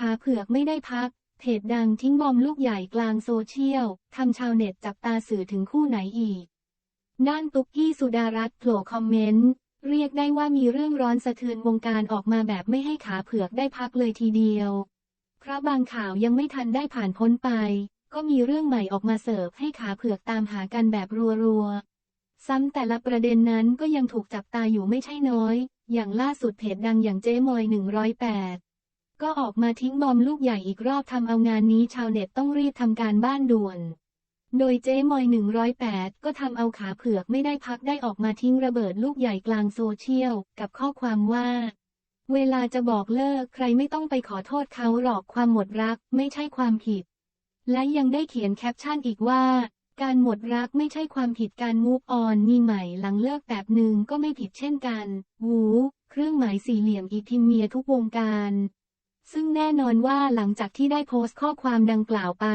ขาเผือกไม่ได้พัก เพจดังทิ้งบอมลูกใหญ่กลางโซเชียล ทำชาวเน็ตจับตาสื่อถึงคู่ไหนอีก ด้านตุ๊กกี้สุดารัตน์โผล่คอมเมนต์ เรียกได้ว่ามีเรื่องร้อนสะเทือนวงการออกมาแบบไม่ให้ขาเผือกได้พักเลยทีเดียว เพราะบางข่าวยังไม่ทันได้ผ่านพ้นไป ก็มีเรื่องใหม่ออกมาเสิร์ฟให้ขาเผือกตามหากันแบบรัวๆ ซ้ำแต่ละประเด็นนั้นก็ยังถูกจับตาอยู่ไม่ใช่น้อย อย่างล่าสุดเพจดังอย่างเจ๊มอย108 ก็ออกมาทิ้งบอมลูกใหญ่อีกรอบทำเอางานนี้ชาวเน็ตต้องรีบทำการบ้านด่วน โดยเจ๊มอย 108 ก็ทำเอาขาเผือกไม่ได้พักได้ออกมาทิ้งระเบิดลูกใหญ่กลางโซเชียล กับข้อความว่า เวลาจะบอกเลิกใครไม่ต้องไปขอโทษเขาหรอกความหมดรักไม่ใช่ความผิด และยังได้เขียนแคปชั่นอีกว่า การหมดรักไม่ใช่ความผิดการมูฟออนมีใหม่หลังเลิกแบบหนึ่งก็ไม่ผิดเช่นกันวูเครื่องหมายสี่เหลี่ยมอีพิมเมียทุกวงการ ซึ่งแน่นอนว่าหลังจากที่ได้โพสต์ข้อความดังกล่าวไป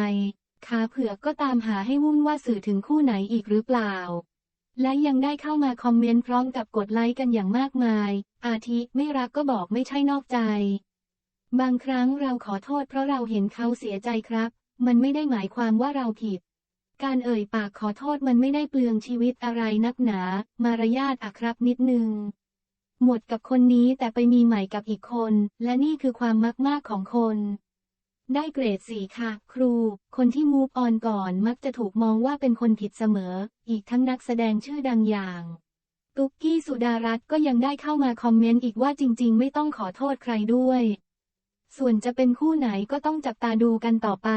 ขาเผือกก็ตามหาให้วุ่นว่าสื่อถึงคู่ไหนอีกหรือเปล่า และยังได้เข้ามาคอมเมนต์พร้อมกับกดไลค์กันอย่างมากมาย อาทิไม่รักก็บอกไม่ใช่นอกใจ บางครั้งเราขอโทษเพราะเราเห็นเขาเสียใจครับ มันไม่ได้หมายความว่าเราผิด การเอ่ยปากขอโทษมันไม่ได้เปลืองชีวิตอะไรนักหนา มารยาทอะครับนิดนึง หมดกับคนนี้แต่ไปมีใหม่กับอีกคน และนี่คือความมักมากของคน ได้เกรดสี่ค่ะ ครู คนที่มูฟออนก่อนมักจะถูกมองว่าเป็นคนผิดเสมอ อีกทั้งนักแสดงชื่อดังอย่างตุ๊กกี้สุดารัตน์ก็ยังได้เข้ามาคอมเมนต์อีกว่าจริง ๆ ไม่ต้องขอโทษใครด้วย ส่วนจะเป็นคู่ไหนก็ต้องจับตาดูกันต่อไป